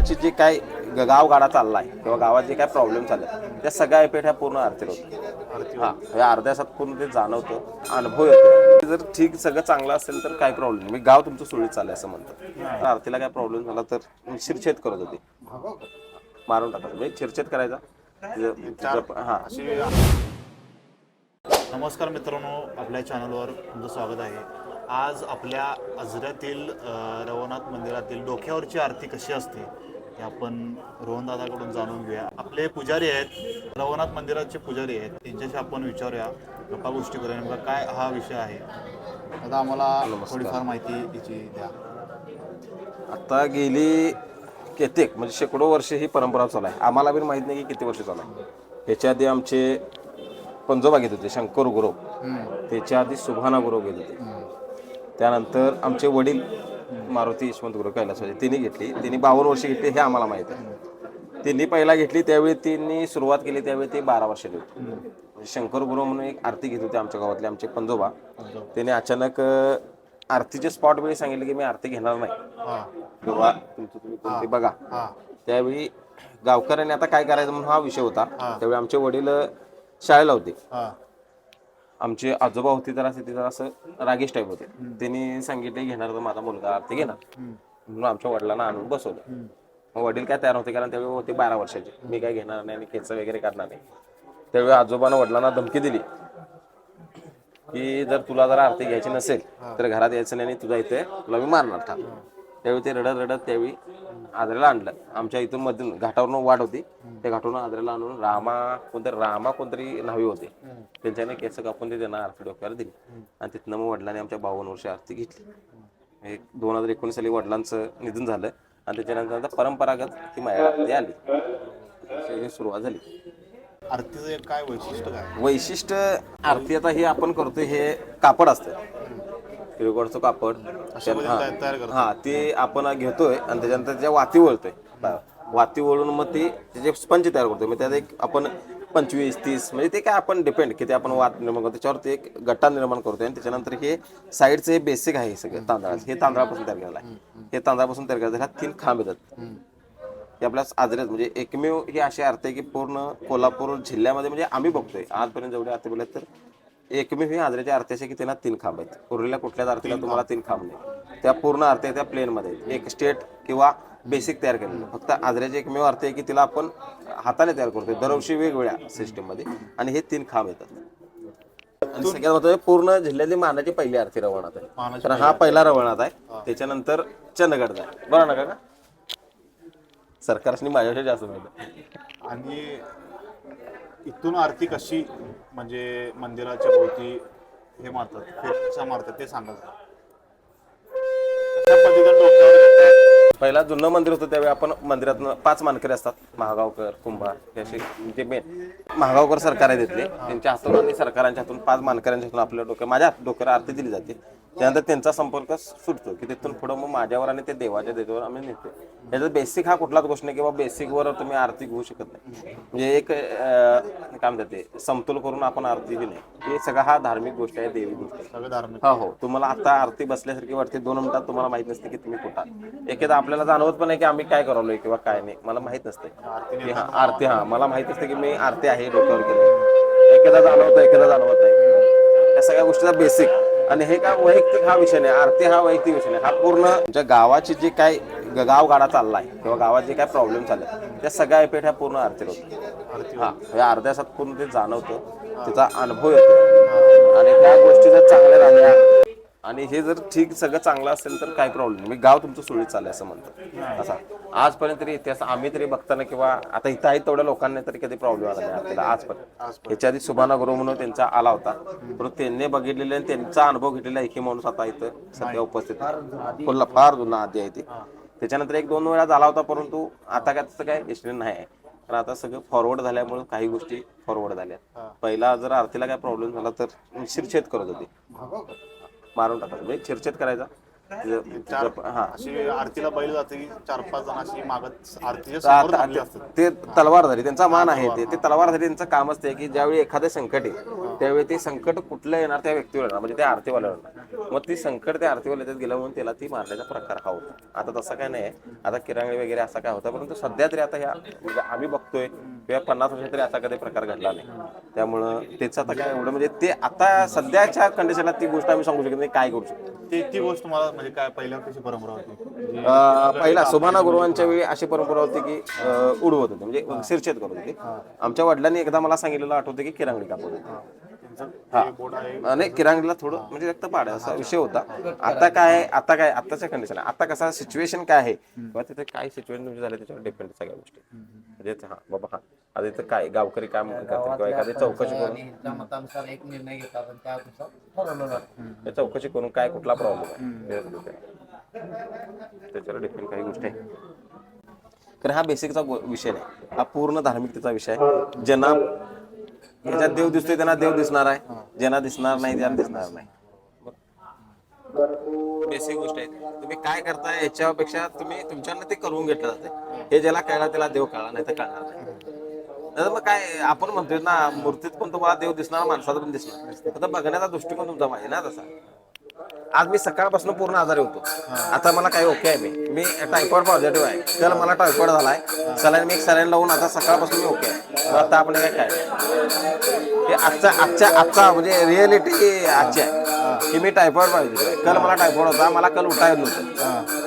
गावाची जे काय गावगाडा चाललाय किंवा गावात जे काय प्रॉब्लेम चालले त्या सगळ्या इफेक्ट ह्या पूर्ण आरतीला होतो हा या अर्ध्या तासात पूर्ण ते जाणवतं अनुभव येतो. जर ठीक सगळं चांगलं असेल तर काय प्रॉब्लेम नाही. मी गाव तुमचं सुरळीत चाललंय असं म्हणतं तर आरतीला काय प्रॉब्लेम झाला तर शिरछेद करत होते. मारून टाकायचं म्हणजे चिरछेद करायचा. हा. नमस्कार मित्रांनो आपल्या चॅनलवर तुमचं स्वागत आहे. आज आपल्या आजऱ्यातील अ, रवनाथ मंदिरातील डोक्यावरची आरती कशी असते? हे आपण रोहनदादाकडून जाणून घेऊया. आपले पुजारी आहेत रवनाथ मंदिराचे पुजारी आहेत त्यांच्याशी आपण विचारूया. गप्पा गोष्टी करूया. नेमका काय हा विषय आहे? आता आम्हाला थोडीफार माहिती याची द्या. आता गेली कित्येक म्हणजे शेकडो वर्ष ही परंपरा चालू आहे. आम्हाला बी माहीत नाही की किती वर्ष चालू आहे. ह्याच्या आधी आमचे पंजोबा घेत होते शंकर गुरव. त्याच्या आधी सुभाना गुरव घेत होते. त्यानंतर आमचे वडील मारुती यशवंत गुरु कैलासवासी त्यांनी घेतली. त्यांनी बावन्न वर्ष घेतली हे आम्हाला माहीत आहे. त्यांनी पहिला घेतली त्यावेळी त्यांनी सुरुवात केली त्यावेळी ते बारा वर्षाचे होते. म्हणजे शंकर गुरु म्हणून एक आरती घेत होते आमच्या गावातले आमचे पंजोबा. त्याने अचानक आरतीचे स्पॉट वेळी सांगितले की मी आरती घेणार नाही. किंवा तुमचं तुम्ही कोणते बघा. त्यावेळी गावकऱ्यांनी आता काय करायचं म्हणून हा विषय होता. त्यावेळी आमचे वडील शाळेला होते. आमचे आजोबा होते तर असे ते जरा असं रागेश टाईप होते. त्यांनी सांगितले घेणार तर माझा मुलगा आरती घेणार. म्हणून आमच्या वडिलांना आणून बसवलं. मग वडील काय तयार होते कारण त्यावेळी होते बारा वर्षाचे. मी काय घेणार नाही आणि केस वगैरे काढणार नाही. त्यावेळी आजोबानं वडिलांना धमकी दिली. की जर तुला जर आरती घ्यायची नसेल तर घरात यायचं नाही आणि तुझा इथे तुला मी मारणार ठाम त्यावेळी ते रडत रडत त्यावेळी आजऱ्याला आणलं. आमच्या इथून मधून घाटावरून वाट होती. त्या घाटावरून आजऱ्याला आणून रामा कोणतरी रामा कोणतरी न्हावी होते. त्यांच्याने केस कापून ते त्यांना आरती डोक्यावर दिली. आणि तिथनं मग वडिलांनी आमच्या बावन्न वर्ष आरती घेतली. एक दोन हजार एकोणीस साली वडिलांचं निधन झालं. आणि त्याच्यानंतर आता परंपरागत ही माया आरती आली. ही सुरुवात झाली. आरतीचं काय वैशिष्ट्य काय? वैशिष्ट्य आरती आता हे आपण करतोय हे कापड असतं. किरकोळचं कापड. पद्धतीने तयार- तयार करतो. हा ते आपण घेतोय आणि त्याच्यानंतर त्याच्या वाती वळतोय. वाती वळून मग ते त्याचे स्पंज तयार करतोय. मग त्यात एक आपण पंचवीस तीस म्हणजे ते काय आपण डिपेंड किती आपण वात निर्माण करतो त्याच्यावर ते एक गट्टा निर्माण करतोय आणि त्याच्यानंतर हे साईडचं हे बेसिक आहे सगळं तांदळाचं. हे तांदळापासून तयार केलेलं आहे. हे तांदळापासून तयार केलं ह्यात तीन खांब येतात. हे आपल्या आजऱ्यात म्हणजे एकमेव ही अशी आरती आहे की पूर्ण कोल्हापूर जिल्ह्यामध्ये म्हणजे आम्ही बघतोय. आजपर्यंत जेवढे आरती बोलत तर एकमेव ही आजऱ्याची आरती अशी आहे की त्यांना तीन खांब आहेत. उरलेल्या कुठल्याच आरतीला तुम्हाला तीन खांब नाही. त्या पूर्ण आरती आहे त्या प्लेनमध्ये. एक स्टेट किंवा बेसिक तयार केलेलं. फक्त आजऱ्याची एकमेव आरती आहे की तिला आपण हाताने तयार करतोय. दरवर्षी वेगवेगळ्या सिस्टीममध्ये आणि हे तीन खांब येतात. आणि सगळ्यात पूर्ण जिल्ह्यातली मानाची पहिली आरती रवणात आहे. तर हा पहिला रवणात आहे. त्याच्यानंतर चंदगडचा आहे बरं ना काका? सरकारने माझ्यापेक्षा जास्त मिळतं आणि इथून आरती कशी म्हणजे मंदिराच्या भोवती हे मारतात फेरच्या मारतात ते सांगा जरा. कशा पद्धतीने डोक्यावर घेतात? पहिला जुनं मंदिर होतं त्यावेळी आपण मंदिरात पाच मानकरी असतात महागावकर कुंभार हे असे जे मेन महागावकर सरकार आहे तिथले त्यांच्या हातून आणि सरकारांच्या हातून पाच मानकऱ्यांच्या हातून आपल्या डोक्या माझ्या डोक्यावर आरती दिली जाते त्यानंतर त्यांचा संपर्क सुटतो की तिथून पुढं मग माझ्यावर आणि ते देवाच्या देवावर आम्ही नेतो. याचा बेसिक हा कुठलाच गोष्ट नाही किंवा बेसिकवर तुम्ही आरती घेऊ शकत नाही. म्हणजे एक काय म्हणतात ते समतोल करून आपण आरती दिली हे सगळा हा धार्मिक गोष्ट आहे देवी गोष्ट आहे. धार्मिक. हो हो. तुम्हाला आता आरती बसल्यासारखी वाटते दोन मिनिटात तुम्हाला माहीत नसते की तुम्ही कुठं. एखादा आपल्याला जाणवत पण आहे की आम्ही काय करवलोय किंवा काय नाही. मला माहीत नसते. की हा आरती हा. मला माहीत असते की मी आरती आहे डोक्यावर केली. एखादा जाणवत एखादा जाणवत नाही. या सगळ्या गोष्टीचा बेसिक आणि हे काय वैयक्तिक हा विषय नाही आरती हा वैयक्तिक विषय नाही. हा पूर्ण तुमच्या गावाची जे काय गावगाडा चाललाय किंवा गावात जे काय प्रॉब्लेम चाललाय त्या सगळ्या इफेक्ट ह्या पूर्ण आरतीला होतो हा या अर्ध्या तासात पूर्ण ते जाणवतं त्याचा अनुभव येतो. आणि त्या गोष्टी जर चांगल्या राहिल्या आणि हे जर ठीक सगळं चांगलं असेल तर काही प्रॉब्लेम नाही. मी गाव तुमचं सुरळीत चाललंय असं म्हणतो. असा. आजपर्यंत तरी इतिहास आम्ही तरी बघताना किंवा आता इथं आहे तेवढ्या लोकांना तरी कधी प्रॉब्लेम आला नाही. आपल्याला आजपर्यंत. ह्याच्या आधी सुभाना गुरु म्हणून त्यांचा आला होता. परंतु त्यांनी बघितलेले आणि त्यांचा अनुभव घेतलेला एकही माणूस आता इथं सध्या उपस्थित. फुल्ला फार जुना आधी आहे. ते. त्याच्यानंतर एक दोन वेळा झाला होता परंतु आता काय तसं काय हिस्ट्री नाही आहे. तर आता सगळं फॉरवर्ड झाल्यामुळे काही गोष्टी फॉरवर्ड झाल्या. पहिला जर आरतीला काय प्रॉब्लेम झाला तर शिरछेद करत होते. मारून टाकायचं म्हणजे चिरछेद करायचा. तिचं- चार तिचं- हा. अशी आरतीला बैल जाते की चार पाच जण अशी मागत आरतीच्या तर समोर आता थांबले असतात. ते तलवारधारी त्यांचा मान आहे ते. ते तलवारधारी त्यांचं काम असते की ज्यावेळी एखादं संकट येईल त्यावेळी ते संकट कुठलं येणार त्या व्यक्तीवर येणार. म्हणजे त्या आरतीवाल्यावर येणार. मग ती संकट त्या आरतीवाल्याच्यात गेलं म्हणून त्याला ती मारण्याचा प्रकार हा होता. आता तसं काय नाही. आता किरांगणी वगैरे असा काय होता परंतु सध्या तरी आता ह्या म्हणजे आम्ही बघतोय किंवा पन्नास वर्षात तरी असा कधी प्रकार घडला नाही. त्यामुळं त्याचं आता काय एवढं म्हणजे ते आता सध्याच्या कंडिशनला ती गोष्ट आम्ही सांगू शकत नाही काय करू शकतो. ते ती गोष्ट मला म्हणजे काय पहिल्या कशी परंपरा होती? अं, पहिला सुभाना गुरुवांच्या वेळी अशी परंपरा होती की अं, उडवत होते म्हणजे शिरछेद करत होते. आमच्या वडिलांनी एकदा मला सांगितलेलं आठवतं की किरांगडी कापत होते. हा. नाही किरांगडीला थोडं म्हणजे रक्त पाड असा विषय होता. आता काय आता काय आताच्या कंडिशन आता कसा सिच्युएशन काय आहे? किंवा तिथे काय सिच्युएशन तुमची झाले त्याच्यावर डिपेंड सगळ्या गोष्टी. म्हणजे हा बाबा हा. आता इथं काय गावकरी काम करतात किंवा एखादी चौकशी करून. चौकशी करून काय कुठला प्रॉब्लेम आहे. त्याच्यावर डिपेंड काही गोष्टी आहे. कारण हा बेसिकचा विषय नाही. हा पूर्ण धार्मिकतेचा विषय आहे. ज्यांना याच्यात देव दिसतोय त्यांना देव दिसणार आहे. ज्यांना दिसणार नाही त्यांना दिसणार नाही. बेसिक गोष्ट आहे तुम्ही काय करताय याच्यापेक्षा तुम्ही तुमच्यानं ते करून घेतलं जाते हे ज्याला कळला त्याला देव कळला नाही तर कळणार नाही. नाही मग काय आपण म्हणतोय ना मूर्तीत पण तुम्हाला देव दिसणार माणसात पण दिसणार. आता बघण्याचा दृष्टिकोन तुमचा माहिती ना तसा. आज मी सकाळपासून पूर्ण आजारी होतो. आता मला काही ओके आहे मी. मी टायफॉइड पॉझिटिव्ह आहे. त्याला मला टायफॉइड झालाय. सलाईन मी एक सलाईन लावून आता सकाळपासून मी ओके आहे. मला ताप नाही काय? हे आजचा आजच्या आजचा म्हणजे रिअलिटी आजची आहे की मी टायफॉइड पॉझिटिव्ह आहे काल मला टायफॉइड होता मला काल उठा येत नव्हतं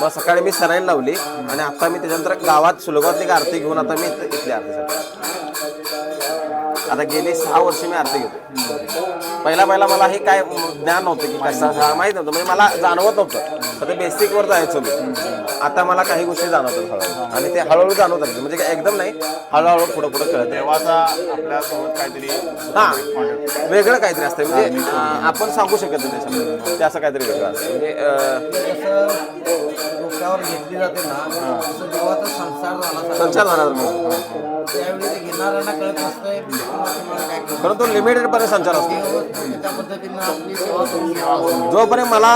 मग सकाळी मी सलाईन लावली आणि आता मी त्याच्यानंतर गावात सुलभातली आरती घेऊन आता मी इथं- इथली आरतीसाठी. आता गेली सहा वर्ष मी आरती घेतो पहिला पहिला मला हे काय ज्ञान नव्हतं की कसं माहीत नव्हतं. म्हणजे मला जाणवत नव्हतं. फक्त बेसिक वर जायचो मी. आता मला काही गोष्टी जाणवतात हळूहळू. आणि ते हळूहळू जाणवत आले म्हणजे काय एकदम नाही हळूहळू पुढे पुढे कळत आहे. देवाचा आपल्यासोबत काहीतरी हा वेगळं काहीतरी असतं. म्हणजे आपण सांगू शकत नाही त्याच्यामध्ये. ते असं काहीतरी वेगळं असतं. म्हणजे डोक्यावर घेतली जाते ना देवाचा संसार झाला. संचार झाला. त्यावेळी ते घेणाऱ्यांना कळत नसतंय तुम्हाला काय करू परंतु लिमिटेड पर्यंत संचार असतो. देव त्या पद्धतीनं आपली सेवा करून घ्यावा जोपर्यंत मला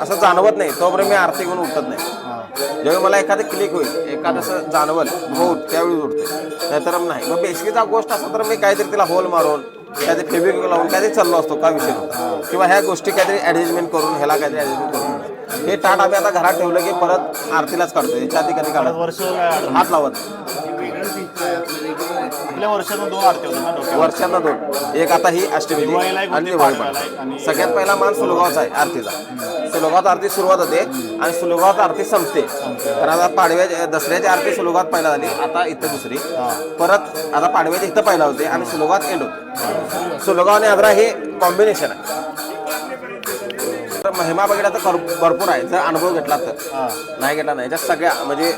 असं जाणवत नाही तोपर्यंत मी आरती घेऊन उठत नाही. जेव्हा मला एखादं क्लिक होईल एखादं असं जाणवल हो त्यावेळी उठते नाहीतर नाही. मग बेसिकचा गोष्ट असं तर मी काहीतरी तिला होल मारून काहीतरी फेब्रिक लावून काहीतरी चाललो असतो का विषय नव्हता. किंवा ह्या गोष्टी काहीतरी ॲडजस्टमेंट करून ह्याला काहीतरी ॲडजस्टमेंट करून. हे टाट आम्ही आता घरात ठेवलं की परत आरतीलाच काढतो याच्या आधी कधी काढत वर्ष? हात लावत नाही. आपल्या वर्षातून दोन आरती होतात ना डोक्यावर. वर्षांना दोन. एक आता ही अष्टमी दिवाळीला एक आणि होती, दिवाळी पाडव्याला पण. सगळ्यात पहिला मान सुलगावचा आहे आरतीचा. सुलगावात आरती सुरुवात होते आणि सुलगावात आरती संपते. कारण आता पाडव्या दसऱ्याची आरती सुलगावात पहिला झाली आता इथं दुसरी. परत आता पाडव्याची इथं पहिला होते आणि सुलगावात एंड होते. सुलगाव आणि आग्रा हे कॉम्बिनेशन आहे. तर महिमा बघितला तर भर- भरपूर आहे. जर अनुभव घेतला तर. नाही घेतला नाही. याच्यात सगळ्या म्हणजे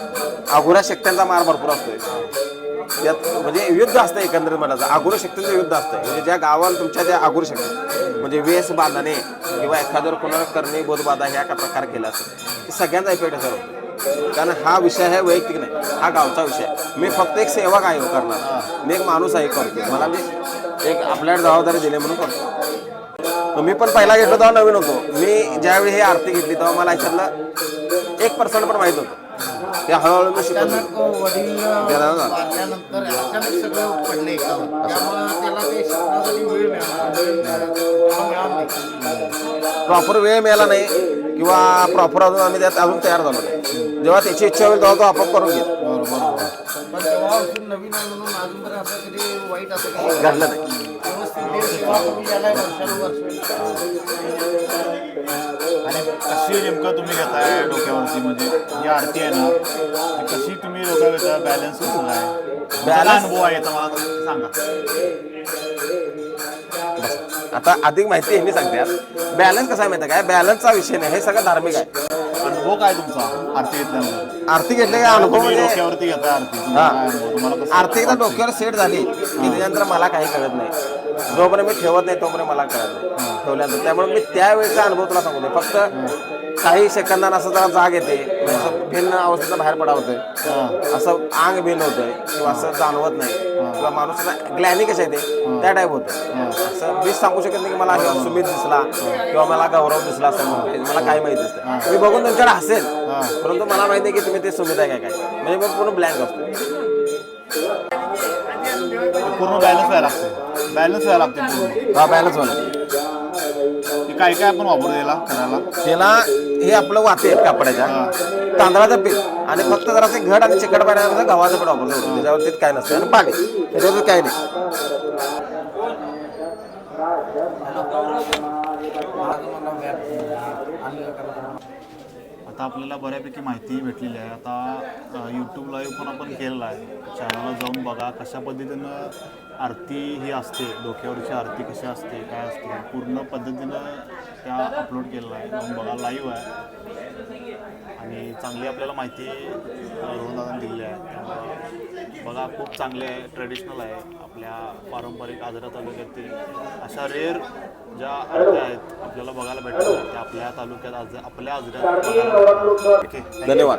अघोरा शक्त्यांचा मार भरपूर असतोय. त्यात म्हणजे युद्ध असतं एकंदरीत म्हणायचं. आगुर शक्तीचं युद्ध असतं. म्हणजे ज्या गावाला तुमच्या त्या आगुर शक्ती म्हणजे वेस बांधणे किंवा एखाद्यावर कोणाला करणे बोधबाधा ह्या का प्रकार केला असतो सगळ्यांचा इफेक्ट असर होतो कारण हा विषय आहे वैयक्तिक नाही. हा गावचा विषय मी फक्त एक सेवक आहे हो करणार. मी एक माणूस आहे करतो मला मी एक आपल्याला जबाबदारी दिली म्हणून करतो मग मी पण पहिला घेतलो तेव्हा नवीन होतो. मी ज्यावेळी हे आरती घेतली तेव्हा मला ह्याच्यातलं एक पर्सेंट पण माहीत होतं ते हळूहळू अचानक वडील त्याला ना- वारल्यानंतर अचानक सगळं पडलं एकदम त्यामुळे त्याला ते शिकण्यासाठी वेळ मिळाला. वेळ मिळाला. मिळाला नाही. प्रॉपर वेळ मिळाला नाही किंवा प्रॉपर अजून आम्ही त्यात अजून तयार झालो नाही. जेव्हा त्याची इच्छा होईल तेव्हा तो आपोआप करून घेईल. पण तेव्हापासून नवीन आहे म्हणून अजूनपर्यंत असं कधी वाईट असं काही घडलं नाही. आणि कशी नेमकं तुम्ही घेताय डोक्यावरती? म्हणजे ही आरती आहे ना ती कशी तुम्ही डोक्यावर घेता बॅलन्स कसं आहे बॅलन्स अनुभव आहे याचा मला सांगा. आता अधिक माहिती यांनी सांगते बॅलन्स कसा आहे माहिती काय बॅलन्सचा विषय नाही हे सगळं धार्मिक आहे. अनुभव काय तुमचा? आरती घेतल्यानंतर? आरती घेतले का? अनुभव तुम्ही म्हणजे डोक्यावरती घेताय आरती. तुमचा हा. काय अनुभव? तुम्हाला कसं आरती एकदा डोक्यावर सेट झाली की त्याच्यानंतर मला काही कळत नाही. जोपर्यंत मी ठेवत नाही तोपर्यंत मला कळत नाही. ठेवल्यानंतर त्यामुळे मी त्यावेळेचा अनुभव तुला सांगू दे फक्त काही सेकंदानं असं जरा जाग येते. असं भिन्न अवस्थेचा बाहेर पडा होतंय असं अंग भिन्न होतंय किंवा असं जाणवत नाही. किंवा माणूस ग्लॅनी कसं येते? त्या टाईप होतं असं मीच सांगू शकत नाही की मला हे. सुमित दिसला किंवा मला गौरव दिसला असं म्हणून. मला काही माहिती नसतं. मी बघून तुमच्याकडे हसेल. परंतु मला माहिती आहे की तुम्ही ते सुमित आहे काय काय. म्हणजे मग पूर्ण ब्लँक असतो. पूर्ण बॅलन्स व्हायला लागते. बॅलन्स व्हायला लागते पूर्ण. हा बॅलन्स होणार. हे काय काय आपण वापरू याला करायला त्याला हे आपलं वाते आहेत कापडाच्या. तांदळाचं पीठ. आणि फक्त जरासे घड आणि चिकट पाण्याचं गव्हाचं पीठ वापरतो. त्याच्यावरती काय नसतं. आणि पाणी त्याच्यावरती काही नाही. आता आपल्याला बऱ्यापैकी माहिती भेटलेली आहे. आता यूट्यूब लाईव्ह पण आपण केलेला आहे. चॅनलला जाऊन बघा कशा पद्धतीनं आरती ही असते डोक्यावरची आरती कशी असते काय असते पूर्ण पद्धतीनं त्या अपलोड केलेलं आहे. जाऊन बघा लाईव्ह आहे. आणि चांगली आपल्याला माहिती रोहनदादांनी दिलेली आहे. त्यामुळं बघा खूप चांगले आहे ट्रेडिशनल आहे. आपल्या पारंपरिक आजरा तालुक्यातील अशा रेअर ज्या आरत्या आहेत आपल्याला बघायला भेटतात. त्या आपल्या तालुक्यात आज आपल्या आजऱ्यात धन्यवाद.